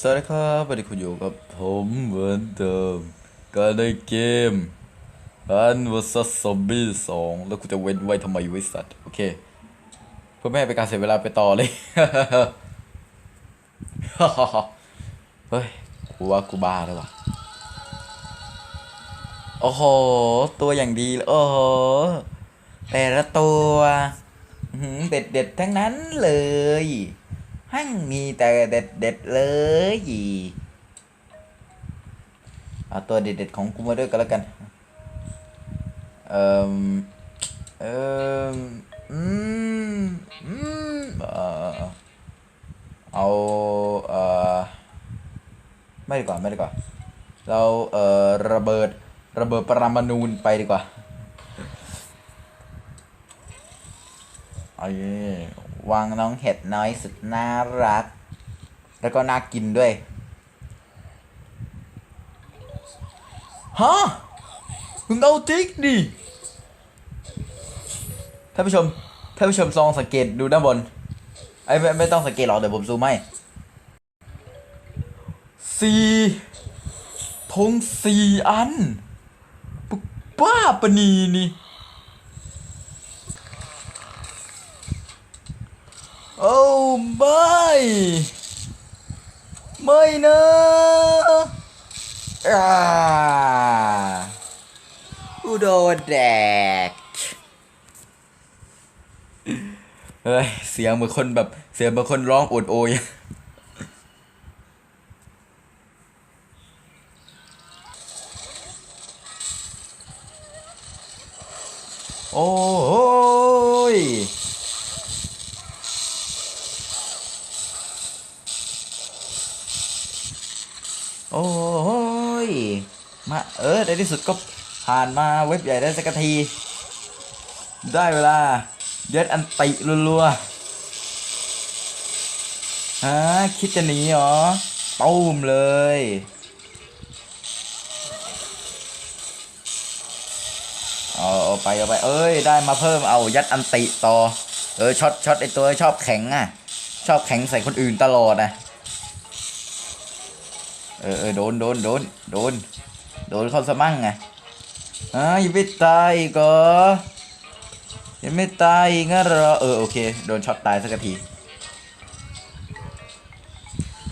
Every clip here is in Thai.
สวัสดีครับวันนี้คุณอยู่กับผมเหมือนเดิมการในเกม Plan vs Zombie 2แล้วกูจะเว้นไว้ทำไมไว้สัตว์ โอเค เพื่อไม่ให้เป็นการเสียเวลาไปต่อเลย เฮ้ย กูว่ากูบ้าแล้ววะโอ้โห ตัวอย่างดีเลยโอ้โห แต่ละตัวเด็ดเด็ดๆทั้งนั้นเลย หั่งมีแต่เด็ดเด็ดเลยเอาตัวเด็ดเด็ดของกูมาด้วยกันแล้วกัน เอ่อเอ่ออืมอืมเออเอาเอ่อไม่ดีกว่าไม่ดีกว่า เราเอ่อระเบิดระเบิดปรมาณูไปดีกว่าเอาเย่ วางน้องเห็ดน้อยสุดน่ารัก แล้วก็น่ากินด้วยฮะมึงเอาจริงดิท่านผู้ชมท่านผู้ชมลองสังเกตดูด้านบนไอ้ไม่ไม่ต้องสังเกตหรอกเดี๋ยวผมซูมให้สี่ธงสี่อันปุ๊บบ้าปนีนี่ โอ้ไม่ไม่นะอาอุโดแดกเฮ้ยเสียงเหมือนคนแบบเสียงเหมือนคนร้องโอดโอยโอ้ย โอ้ย มาเออในที่สุดก็ผ่านมาเว็บใหญ่ได้สักที ได้เวลาเย็ดอันติรัวๆฮะคิดจะหนีเหรอตูมเลย เอาเอาไปเอาไป เอ้ย ได้มาเพิ่มเอายัดอันติต่อ เออช็อตช็อตไอตัวชอบแข็งอะ ชอบแข็งใส่คนอื่นตลอดอะเออเออโดนโดนโดนโดน ดนเขาสมั่งไงอ่ายังไม่ตายอีก็ยังไม่ตายอีกงั้นเหรอเออโอเค โดนช็อตตายสักที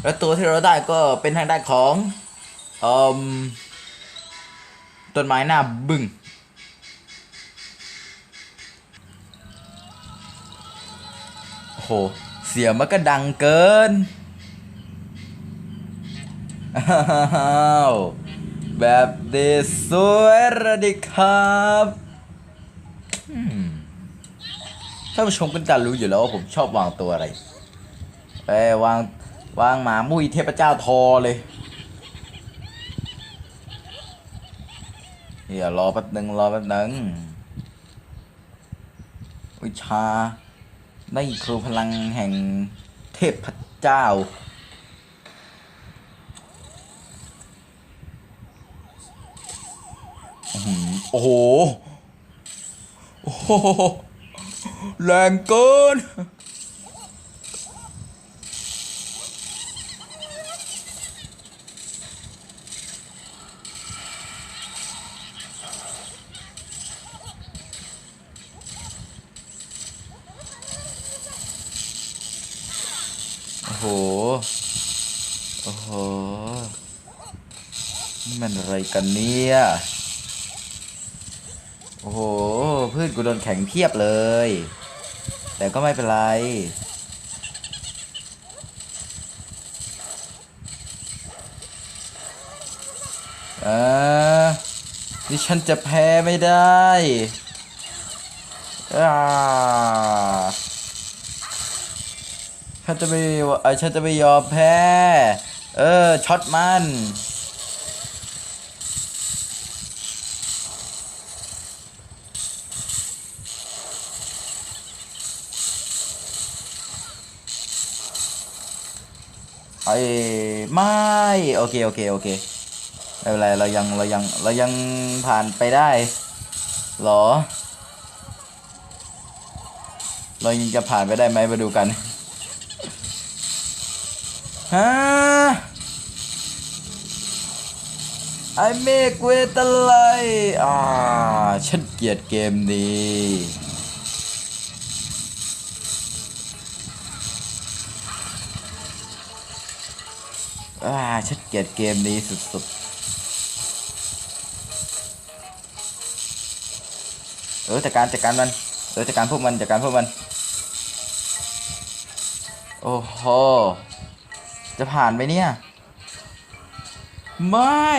แล้วตัวที่เราได้ก็เป็นทางด้านของเอ่มต้นไม้หน้าบึ้งโอ้โห เสียงมันก็ดังเกิน อ้าว แบบเดสวยระดิครับอืมท่านผู้ชมก็จะรู้อยู่แล้วว่าผมชอบวางตัวอะไรไปวางวางหมามุ้ยเทพเจ้าทอเลยเดี๋ยวรอแป๊บหนึ่งรอแป๊บหนึ่งวิชานี่คือพลังแห่งเทพเจ้า โอ้โห โอ้โห แรงเกิน โอ้โห โอ้โห นี่มันอะไรกันเนี่ย พืชกูโดนแข็งเพียบเลย แต่ก็ไม่เป็นไรอ่านี่ฉันจะแพ้ไม่ได้อ่าฉันจะไม่เอฉันจะไม่ยอมแพ้ เออ ช็อตมัน ไม่โอเคโอเคโอเคไม่เป็นไรเรายังเรายังเรายังผ่านไปได้หรอ เรายังจะผ่านไปได้ไหมมาดูกันฮะไอเมกเวตอะไรอ่าฉันเกลียดเกมนี้ อ่าฉันเกลียดเกมนี้สุดๆ เออจัดการจัดการมัน เออจัดการพวกมันจัดการพวกมัน โอ้โห จะผ่านไหมเนี่ย ไม่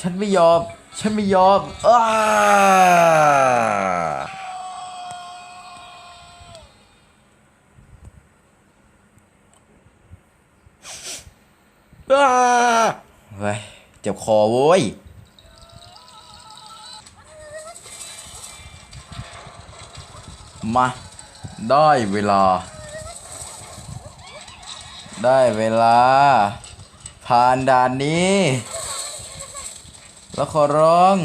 ฉันไม่ยอม ฉันไม่ยอมอ้า อ้าเฮ้ยเจ็บคอโว้ยมา ได้เวลา ได้เวลา ผ่านด่านนี้ แล้วขอร้อง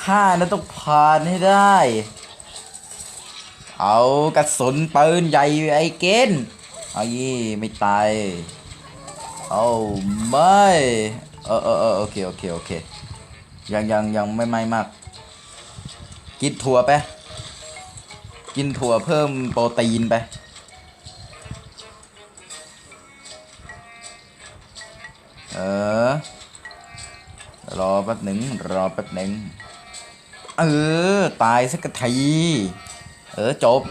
ข้านั้นต้องผ่านให้ได้ เอากระสุนปืนใหญ่ไอ้เกณฑ์เอายี่ไม่ตาย เอาไม่เออเออเออโอเคโอเคโอเคยังยังยังไม่ไม่มาก กินถั่วไป กินถั่วเพิ่มโปรตีนไปเออรอแป๊บหนึ่งรอแป๊บหนึ่งเออ ตายสักที เออ จบ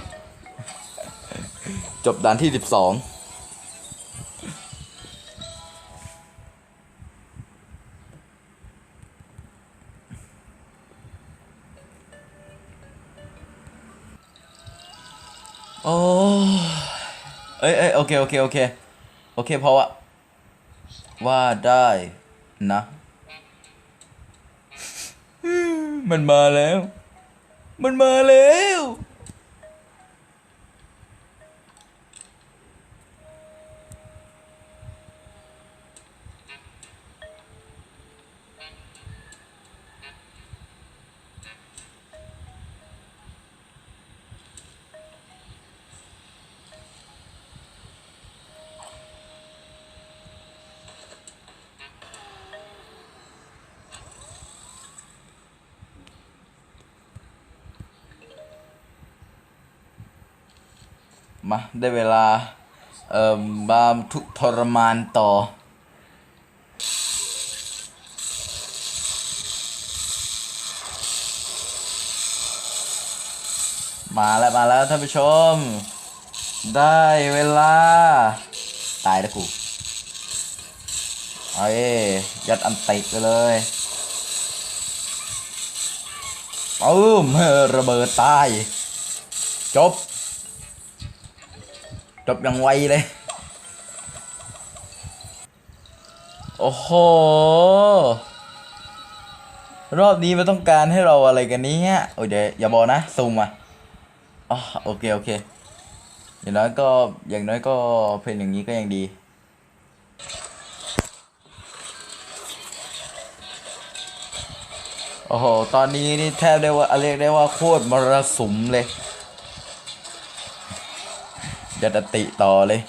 จบด่านที่สิบสอง โอ้เอ้ยเอ้ยโอเค โอเค โอเค โอเค เพราะว่า ว่าได้นะ มันมาแล้ว มันมาแล้ว มาได้เวลา เอ่อบามทุกทรมานต่อ มาแล้วมาแล้วท่านผู้ชม ได้เวลา ตายแล้วกูเอาเอ้ยัดอันติไปเลยปื้มระเบิดตาย จบ จบอย่างไวเลย โอ้โห รอบนี้มันต้องการให้เราอะไรกันเนี้โอ้ยเดี๋ยวอย่าบอกนะ ซูมอะอ๋อโอเค โอเค อย่างน้อยก็อย่างน้อยก็เพลงอย่างนี้ก็ยังดีโอ้โห ตอนนี้นี่แทบได้ว่าเรียกได้ว่าโคตรมรสุมเลย ยัดอติต่อเลย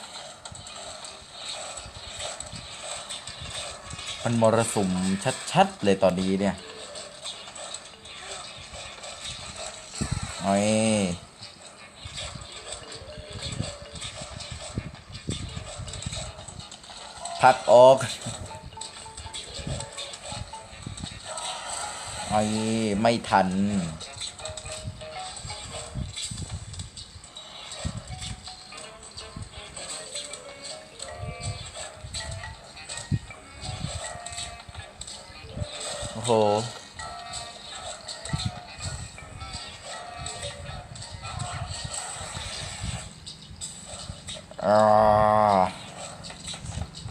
มันมรสุมชัดๆ เลยตอนนี้เนี่ยโอ้ยพักออกโอ้ไม่ทัน ห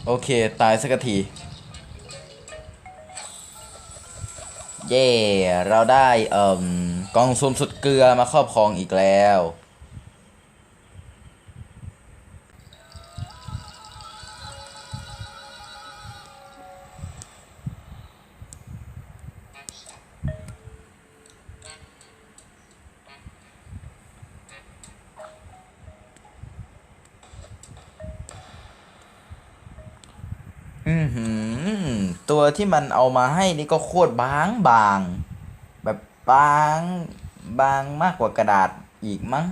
โอเค ตายสักที เย่ เราได้เอ่มกองซุมสุดเกลือมาครอบครองอีกแล้ว อือหือ ตัวที่มันเอามาให้นี่ก็โคตรบางบาง แบบบางบางมากกว่ากระดาษอีกมั้ง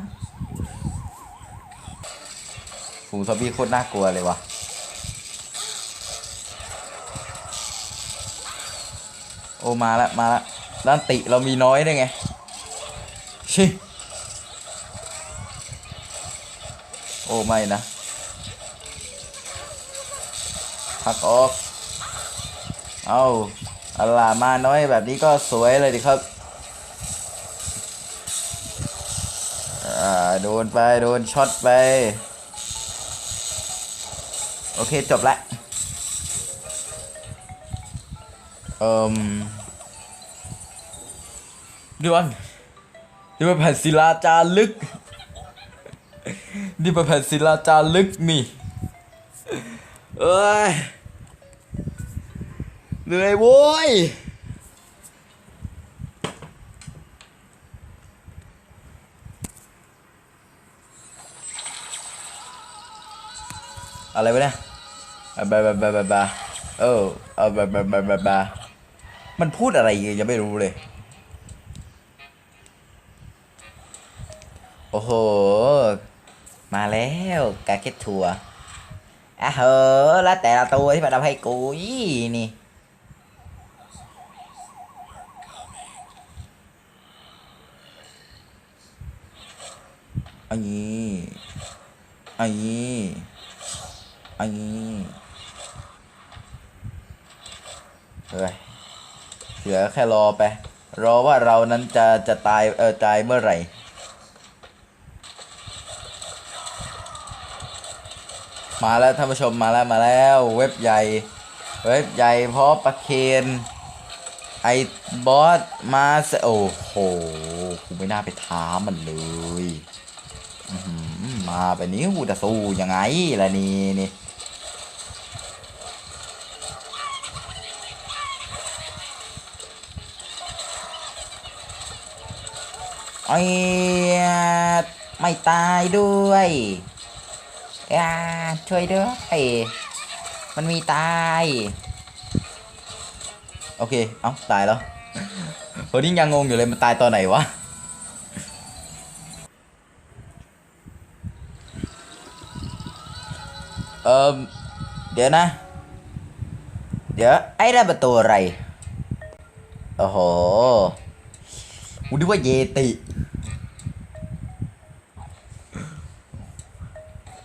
ฝูงซอมบี้โคตรน่ากลัวเลยวะโอมาละมาละด้านติเรามีน้อยด้วยไง ชิ โอ้ไม่นะักออก เอาอัลลามาน้อยแบบนี้ก็สวยเลยดิครับโดนไป โดนช็อตไป โอเค จบละเอ่มด่วนนี่เป็นแผ่นศิลาจารึกนี่เป็นแผ่นศิลาจารึกนี่เอ้ย เหนื่อยโว้ยอะไรวะเนี่ยอะบาบาบาบาบาเออเอาบาบาบาบาบามันพูดอะไรยังไม่รู้เลย โอ้โห มาแล้วกาเก็ตทัวร์อะเหอแล้วแต่ละตัวที่มันทำให้กูยี่นี่ อันนี้อันนี้อันนี้เฮ้ยเหลือแค่รอไป รอว่าเรานั้นจะจะตายเออตายเมื่อไหร่มาแล้วท่านผู้ชมมาแล้วมาแล้ว เว็บใหญ่ เว็บใหญ่เพราะประเคนไอ้บอสมาโอ้โหกูไม่น่าไปท้ามันเลย แบบนี้กูจะสู้ยังไงล่ะนี่นี่ไอ้ไม่ตายด้วยอ่าช่วยด้วยมันมีตาย โอเค เอ้า ตายแล้วคนนี้ยังงงอยู่เลยมันตายตอนไหนวะ เออเดี๋ยวนะ เดี๋ยว ไอ้นั่นเป็นตัวอะไร โอ้โหกูนึกว่าเยติ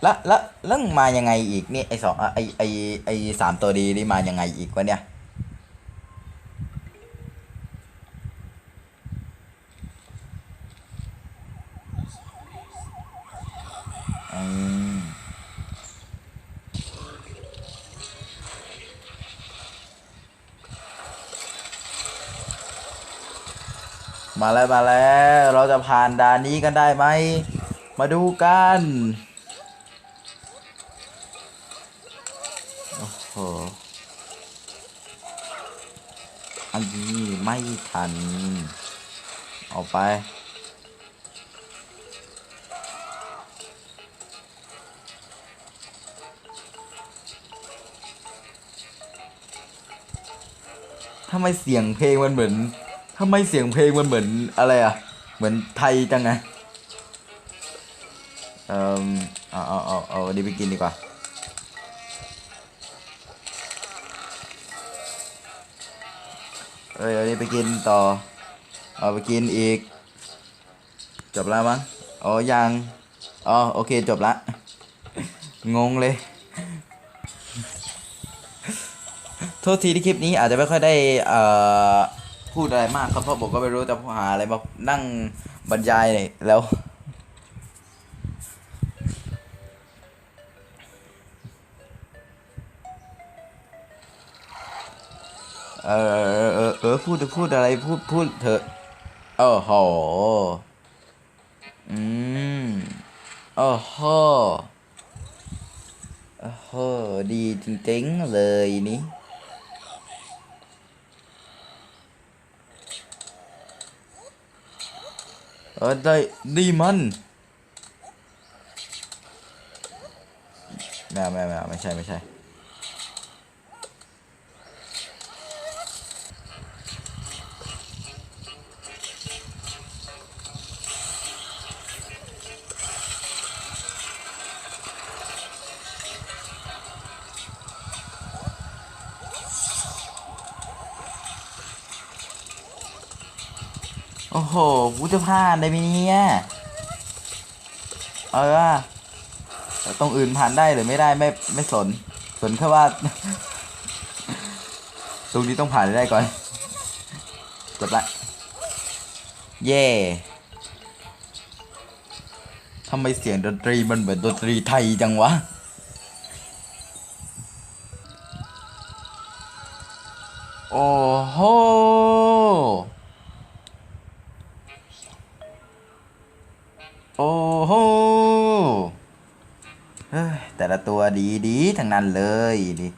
แล้วแล้วแล้วมึงมายังไงอีกนี่ไอสองอะไอไอไอสามตัวดีนี่มายังไงอีกวะเนี่ย มาแล้วมาแล้ว เราจะผ่านด่านนี้กันได้ไหม มาดูกันโอ้โหอันนี้ไม่ทันออกไปทำไมเสียงเพลงมันเหมือน ทำไมเสียงเพลงมันเหมือนอะไรอะ เหมือนไทยจังไงเอ่อเอาเอาเอาเอาดีไปกินดีกว่า เอ้ยเอานี้ไปกินต่อ เอาไปกินอีก จบแล้วมั้งอ๋อยังอ๋อโอเคจบละ งงเลย โทษทีที่คลิปนี้อาจจะไม่ค่อยได้ เอ่อ พูดอะไรมากครับเพราะผมก็ไม่รู้จะหาอะไรมานั่งบรรยายเนี่ยแล้วเออเออเออเออพูดพูดอะไรพูดพูดเถอะโอ้โหอืมโอ้โหโอ้โหดีจริงๆเลยนี่ ออได้ดีมันไม่เอาไม่เอาไม่เอาไม่ใช่ไม่ใช่ หกูจะพลาดได้ไหมเนี่ยเออแต่ตรงอื่นผ่านได้หรือไม่ได้ไม่ไม่สน สนแค่ว่า ตรงนี้ต้องผ่านได้ก่อนจบละ เย่ทำไมเสียงดนตรีมันเหมือนดนตรีไทยจังวะ ดีๆทั้งนั้นเลยดิ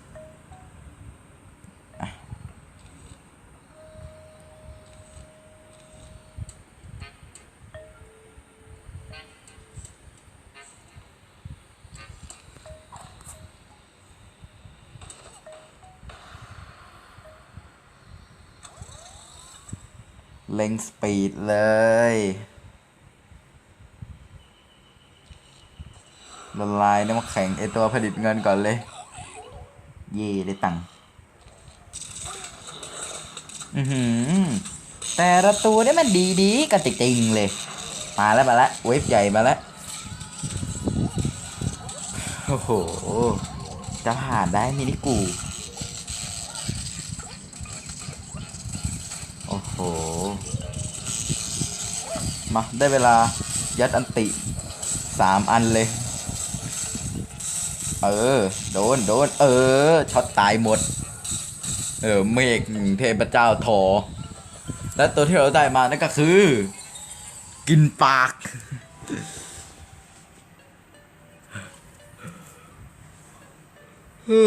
เล็งสปีดเลย ละลายน้ำแข็งไอตัวผลิตเงินก่อนเลย เย่ได้ตังค์อือหือแต่ละตัวนี่มันดีดีๆกันจริงๆเลย มาแล้วมาแล้วเวฟใหญ่มาแล้วโอ้โห จะผ่านได้ไหมนี่กู โอ้โห มาได้เวลายัดอันติสามอันเลย เออ โดน โดน เออ ช็อตตายหมด เออ เมฆเทพเจ้าทอ และตัวที่เราได้มานั่นก็คือ กินปาก เฮ้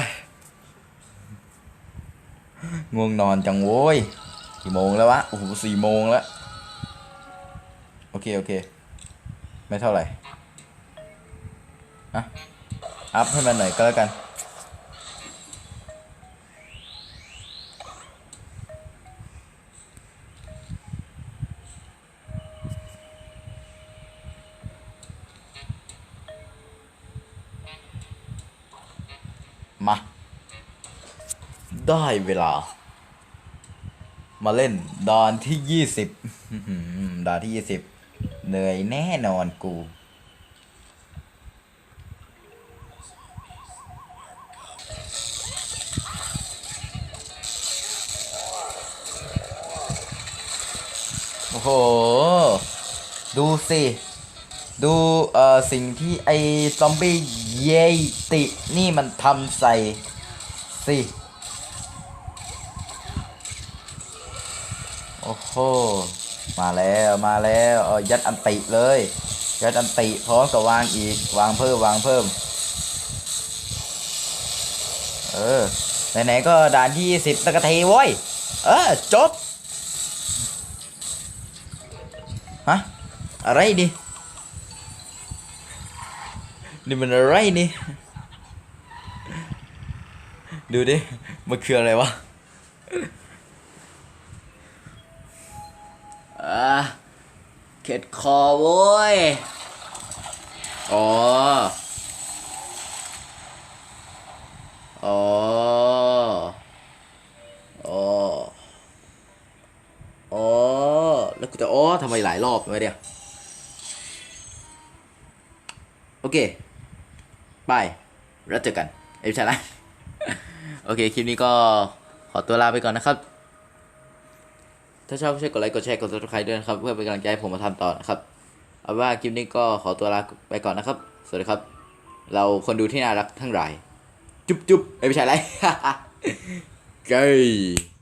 ยง่วงนอนจังโว้ย กี่โมงแล้ววะ โอ้โหสี่โมงแล้ว โอเค โอเค ไม่เท่าไหร่ อะอัพให้มันหน่อยก็แล้วกันมา ได้เวลา มาเล่นดอนที่ยี่สิบดอนที่ยี่สิบเหนื่อยแน่นอนกู ห ดูสิ ดูเอ่อสิ่งที่ไอ้ซอมบี้เยตินี่มันทำใส่สิ โอ้โห มาแล้วมาแล้วเออยัดอันติเลย ยัดอันติพร้อมกับวางอีก วางเพิ่มวางเพิ่ม เออ ไหนๆก็ด่านที่สิบตะกะเทโว้ย เออ จบ อะไรดินี่มันอะไรนี่ ดูดิ มันคืออะไรวะอ่าเข็ดคอโว้ย อ๋อ อ๋อ อ๋อ อ๋อ แล้วกูจะอ๋อทำไมหลายรอบวะเดียว เคบายแล้วเจอกันเอ้ยไม่ใช่ละโอเค คลิปนี้ก็ขอตัวลาไปก่อนนะครับ ถ้าชอบช่วยกดไลค์ กดแชร์ กด subscribe ด้วยนะครับ เพื่อเป็นกำลังใจให้ผมมาทำต่อนะครับ เอาว่าคลิปนี้ก็ขอตัวลาไปก่อนนะครับ สวัสดีครับ เราคนดูที่น่ารักทั้งหลาย จุ๊บจุ๊บเอ้ยไม่ใช่ไรเกย